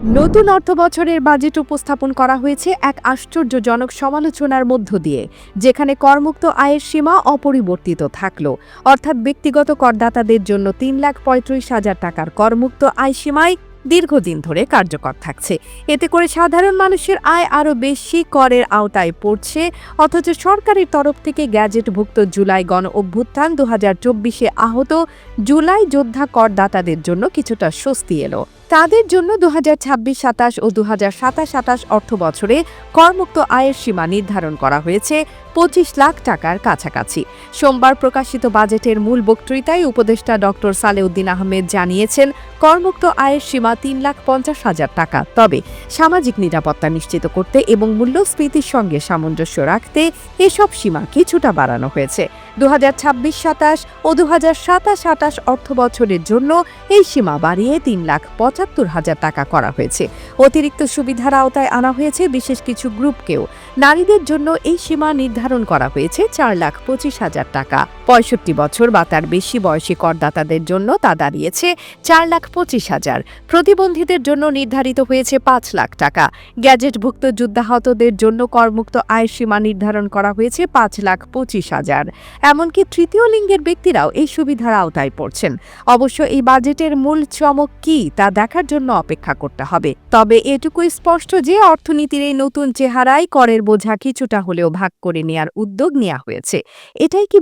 নতুন অর্থ বছরের বাজেট উপস্থাপন করা হয়েছে এক আশ্চর্যজনক সমালোচনার মধ্য দিয়ে, যেখানে করমুক্ত আয়ের সীমা অপরিবর্তিত থাকল। অর্থাৎ ব্যক্তিগত করদাতাদের জন্য তিন লাখ পঁয়ত্রিশ হাজার টাকার করমুক্ত আয় সীমায় দীর্ঘদিন ধরে কার্যকর থাকছে। এতে করে সাধারণ মানুষের আয় আরও বেশি করের আওতায় পড়ছে, অথচ সরকারের তরফ থেকে গ্যাজেটভুক্ত জুলাই গণ অভ্যুত্থান দু হাজার চব্বিশে আহত জুলাই যোদ্ধা করদাতাদের জন্য কিছুটা স্বস্তি এলো। তাদের জন্য দু হাজার ছাব্বিশ সাতাশ ও দু হাজার সাতাশ সাতাশ অর্থ বছরে করমুক্ত আয়ের সীমা নির্ধারণ করা হয়েছে পঁচিশ লাখ টাকার কাছাকাছি। সোমবার প্রকাশিত বাজেটের মূল বক্তৃতায় উপদেষ্টা ডক্টর সালেউদ্দিন আহমেদ জানিয়েছেন, করমুক্ত আয়ের সীমা তিন লাখ পঞ্চাশ হাজার টাকা। তবে সামাজিক নিরাপত্তা নিশ্চিত করতে এবং মূল্যস্ফীতির সঙ্গে সামঞ্জস্য রাখতে এসব সীমা কিছুটা বাড়ানো হয়েছে। দু হাজার ছাব্বিশ সাতাশ ও দু হাজার সাতাশ আটাশ অর্থ বছরের জন্য এই সীমা বাড়িয়ে তিন লাখ পঁচাত্তর হাজার টাকা করা হয়েছে। অতিরিক্ত সুবিধার আওতায় আনা হয়েছে বিশেষ কিছু গ্রুপকেও। নারীদের জন্য এই সীমা নির্ধারণ করা হয়েছে চার লাখ পঁচিশ হাজার টাকা। পঁয়ষট্টি বছর বা তার বেশি বয়সী করদাতাদের জন্য তা দাঁড়িয়েছে চার লাখ পঁচিশ হাজার। প্রতিবন্ধীদের জন্য নির্ধারিত হয়েছে পাঁচ লাখ টাকা। গ্যাজেটভুক্ত যুদ্ধাহতদের জন্য করমুক্ত আয়ের সীমা নির্ধারণ করা হয়েছে পাঁচ লাখ পঁচিশ হাজার। এমনকি তৃতীয় লিঙ্গের ব্যক্তিরাও এই সুবিধার আওতায় পড়ছেন। অবশ্য এই বাজেটের মূল চমক কি তা দেখার জন্য অপেক্ষা করতে হবে। তবে এটুকুই স্পষ্ট যে অর্থনীতির এই নতুন চেহারায় করের বোঝা কিছুটা হলেও ভাগ করে নেয়ার উদ্যোগ নেওয়া হয়েছে। এটাই কি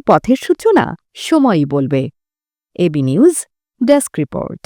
পথের সূচনা সময়ই বলবে। AB news desk report.